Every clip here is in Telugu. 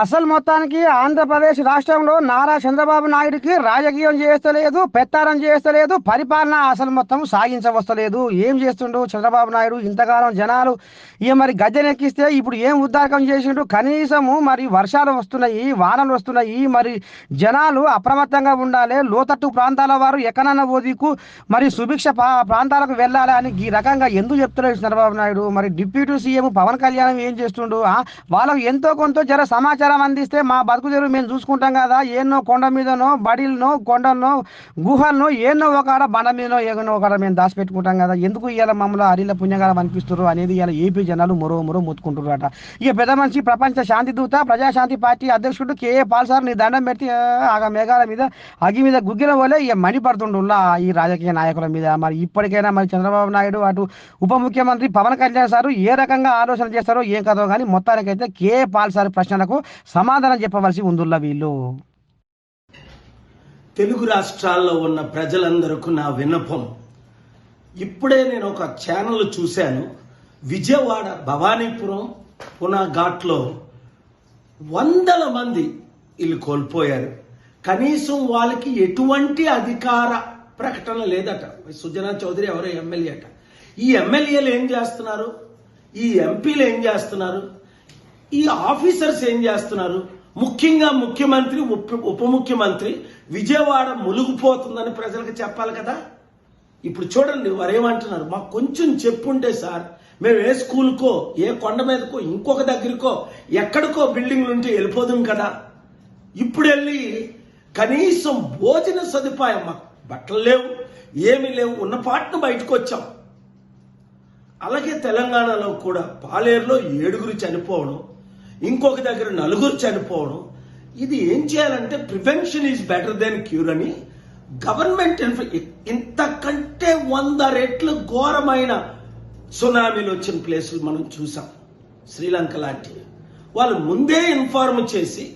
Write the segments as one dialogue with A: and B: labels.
A: అసలు మొత్తానికి ఆంధ్రప్రదేశ్ రాష్ట్రంలో నారా చంద్రబాబు నాయుడికి రాజకీయం చేస్తలేదు పెత్తారం చేస్తలేదు పరిపాలన అసలు మొత్తం సాగించవస్తలేదు. ఏం చేస్తుండు చంద్రబాబు నాయుడు? ఇంతకాలం జనాలు ఇక మరి గద్దెనెక్కిస్తే ఇప్పుడు ఏం ఉద్దారకం చేసిండు? కనీసము మరి వర్షాలు వస్తున్నాయి వానలు వస్తున్నాయి మరి జనాలు అప్రమత్తంగా ఉండాలి. లోతట్టు ప్రాంతాల వారు ఎక్కడన్నా ఓదికు మరి సుభిక్ష పా- ప్రాంతాలకు వెళ్ళాలి అని ఈ రకంగా ఎందుకు చెప్తున్నాడు చంద్రబాబు నాయుడు? మరి డిప్యూటీ సీఎం పవన్ కళ్యాణ్ ఏం చేస్తుండు? వాళ్ళకు ఎంతో కొంత జర సమాచారం అందిస్తే మా బతుకు తెరువు మేము చూసుకుంటాం కదా. ఏన్నో కొండ మీదనో బడిలనో కొండలనో గుహలనో ఏన్నో ఒక ఆడ బండ మీదనో ఏదో ఒక ఆడ మేము దాచిపెట్టుకుంటాం కదా. ఎందుకు ఇవాళ మమ్మల్ని అరిల పుణ్యగాలం అనిపిస్తున్నారు అనేది ఇవాళ ఏపీ జనాలు మరో మరో మొత్తుకుంటున్నారట ఇక పెద్ద మనిషి ప్రపంచ శాంతి దూత ప్రజాశాంతి పార్టీ అధ్యక్షుడు కేఏ పాల్ సార్ నీ దండం పెట్టి ఆగ మేఘాల మీద అగి మీద గుగ్గిన వలె ఇక మణిపడుతుండుల్లా ఈ రాజకీయ నాయకుల మీద. మరి ఇప్పటికైనా మరి చంద్రబాబు నాయుడు అటు ఉప ముఖ్యమంత్రి పవన్ కళ్యాణ్ సారు ఏ రకంగా ఆలోచన చేస్తారో ఏం కదో కానీ మొత్తానికైతే కే పాల్ సార్ ప్రశ్నలకు సమాధానం చెప్పవలసి ఉందిలా వీళ్ళు.
B: తెలుగు రాష్ట్రాల్లో ఉన్న ప్రజలందరికీ నా విన్నపం. ఇప్పుడే నేను ఒక ఛానల్ చూశాను. విజయవాడ భవానీపురం పునాఘాట్లో వందల మంది వీళ్ళు కోల్పోయారు. కనీసం వాళ్ళకి ఎటువంటి అధికార ప్రకటన లేదట. సుజనా చౌదరి ఎవరో ఎమ్మెల్యే అట. ఈ ఎమ్మెల్యేలు ఏం చేస్తున్నారు? ఈ ఎంపీలు ఏం చేస్తున్నారు? ఈ ఆఫీసర్స్ ఏం చేస్తున్నారు? ముఖ్యంగా ముఖ్యమంత్రి ఉప ఉప ముఖ్యమంత్రి విజయవాడ ములుగుపోతుందని ప్రజలకు చెప్పాలి కదా? ఇప్పుడు చూడండి వారు ఏమంటున్నారు మాకు కొంచెం చెప్పుంటే సార్ మేము ఏ స్కూల్కో ఏ కొండ మీదకో ఇంకొక దగ్గరకో ఎక్కడికో బిల్డింగ్లు ఉంటే వెళ్ళిపోదాం కదా? ఇప్పుడు వెళ్ళి కనీసం భోజన సదుపాయం మాకు బట్టలు లేవు ఏమీ లేవు ఉన్న పాటను బయటకు వచ్చాం అలాగే తెలంగాణలో కూడా పాలేరులో ఏడుగురు చనిపోవడం ఇంకొక దగ్గర నలుగురు చనిపోవడం. ఇది ఏం చేయాలంటే prevention is better then cure అని గవర్నమెంట్ ఇంతకంటే వంద రెట్లు ఘోరమైన సునామీలు వచ్చిన ప్లేసులు మనం చూసాం. శ్రీలంక లాంటివి. వాళ్ళు ముందే ఇన్ఫార్మ్ చేసి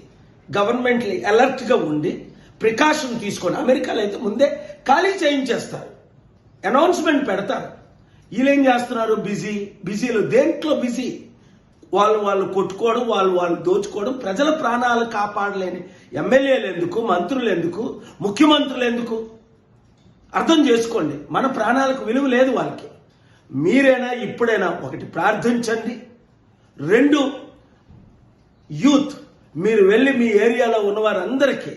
B: గవర్నమెంట్ అలర్ట్గా ఉండి ప్రికాషన్ తీసుకొని అమెరికాలో అయితే ముందే ఖాళీ చేయించేస్తారు. అనౌన్స్మెంట్ పెడతారు. వీళ్ళేం చేస్తున్నారు? బిజీ బిజీలో దేంట్లో బిజీ? వాళ్ళు వాళ్ళు కొట్టుకోవడం వాళ్ళు వాళ్ళు దోచుకోవడం ప్రజల ప్రాణాలు కాపాడలేని ఎమ్మెల్యేలు ఎందుకు మంత్రులు ఎందుకు ముఖ్యమంత్రులు ఎందుకు? అర్థం చేసుకోండి. మన ప్రాణాలకు విలువ లేదు వాళ్ళకి. మీరైనా ఇప్పుడైనా ఒకటి ప్రార్థించండి. రెండు యూత్ మీరు వెళ్ళి మీ ఏరియాలో ఉన్న వారందరికీ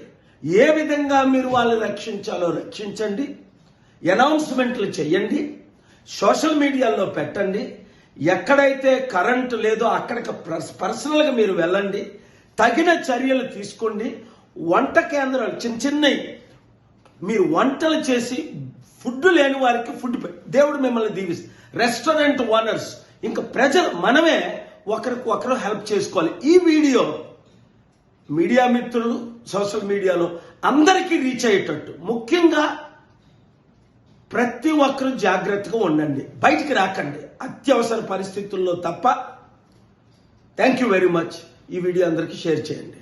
B: ఏ విధంగా మీరు వాళ్ళని రక్షించాలో రక్షించండి. అనౌన్స్మెంట్లు చేయండి. సోషల్ మీడియాలో పెట్టండి. ఎక్కడైతే కరెంటు లేదో అక్కడికి పర్సనల్గా మీరు వెళ్ళండి. తగిన చర్యలు తీసుకోండి. వంట కేంద్రాలు చిన్న చిన్నవి. మీరు వంటలు చేసి ఫుడ్ లేని వారికి ఫుడ్ దేవుడు మిమ్మల్ని దీవిస్తుంది రెస్టారెంట్ ఓనర్స్. ఇంకా ప్రజలు మనమే ఒకరికి ఒకరు హెల్ప్ చేసుకోవాలి. ఈ వీడియో మీడియా మిత్రులు సోషల్ మీడియాలో అందరికీ రీచ్ అయ్యేటట్టు. ముఖ్యంగా ప్రతి ఒక్కరూ జాగ్రత్తగా ఉండండి. బయటికి రాకండి. అత్యవసర పరిస్థితుల్లో తప్ప. థ్యాంక్ యూ వెరీ మచ్ ఈ వీడియో అందరికీ షేర్ చేయండి.